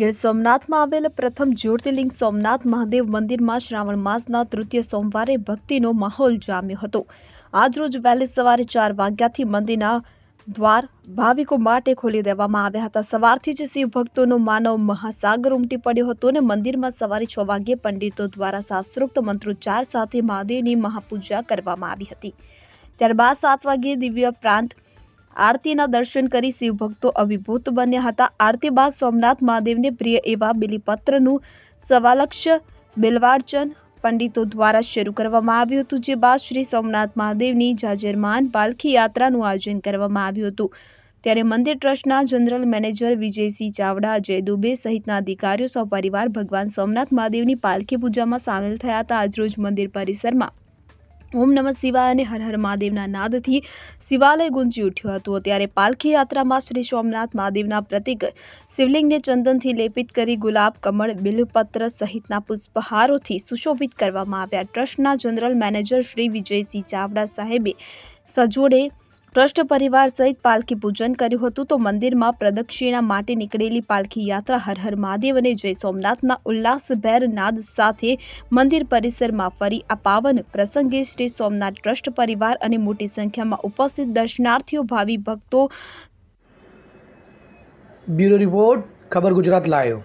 ગીર સોમનાથમાં આવેલ પ્રથમ જ્યોતિર્લિંગ સોમનાથ મહાદેવ મંદિરમાં શ્રાવણ માસના તૃતીય સોમવારે ભક્તિનો માહોલ જામ્યો હતો. આજરોજ વહેલી સવારે ચાર વાગ્યાથી મંદિરના દ્વાર ભાવિકો માટે ખોલી દેવામાં આવ્યા હતા. સવારથી જ શિવ ભક્તોનો માનવ મહાસાગર ઉમટી પડ્યો હતો અને મંદિરમાં સવારે છ વાગ્યે પંડિતો દ્વારા શાસ્ત્રોક્ત મંત્રોચ્ચાર સાથે મહાદેવની મહાપૂજા કરવામાં આવી હતી. ત્યારબાદ સાત વાગ્યે દિવ્ય પ્રાંત આરતીના દર્શન કરી શિવભક્તો અભિભૂત બન્યા હતા. આરતી બાદ સોમનાથ મહાદેવને પ્રિય એવા બિલીપત્રનું સવાલક્ષ બિલવાર્ચન પંડિતો દ્વારા શરૂ કરવામાં આવ્યું હતું, જે બાદ શ્રી સોમનાથ મહાદેવની જાજરમાન પાલખી યાત્રાનું આયોજન કરવામાં આવ્યું હતું. ત્યારે મંદિર ટ્રસ્ટના જનરલ મેનેજર વિજયસિંહ ચાવડા, અજય દુબે સહિતના અધિકારીઓ, સહપરિવાર ભગવાન સોમનાથ મહાદેવની પાલખી પૂજામાં સામેલ થયા હતા. આજરોજ મંદિર પરિસરમાં ઓમ નમઃ શિવાય અને હર હર મહાદેવના નાદથી શિવાલય ગુંજી ઉઠ્યું હતું. ત્યારે પાલખી યાત્રામાં શ્રી સોમનાથ મહાદેવના પ્રતિક શિવલિંગને ચંદનથી લેપિત કરી ગુલાબ, કમળ, બિલપત્ર સહિતના પુષ્પહારોથી સુશોભિત કરવામાં આવ્યા. ટ્રસ્ટના જનરલ મેનેજર શ્રી વિજયસિંહ ચાવડા સાહેબે સજોડે ટ્રસ્ટ પરિવાર સહિત પાલખી પૂજન કર્યું હતું તો મંદિરમાં પ્રદક્ષિણા માટે નીકળેલી પાલખી યાત્રા હર હર મહાદેવ અને જય સોમનાથના ઉલ્લાસભેર નાદ સાથે મંદિર પરિસરમાં ફરી આ પાવન પ્રસંગે શ્રી સોમનાથ ટ્રસ્ટ પરિવાર અને મોટી સંખ્યામાં ઉપસ્થિત દર્શનાર્થીઓ, ભાવિ ભક્તો બ્યુરો રિપોર્ટ, ખબર ગુજરાત લાયો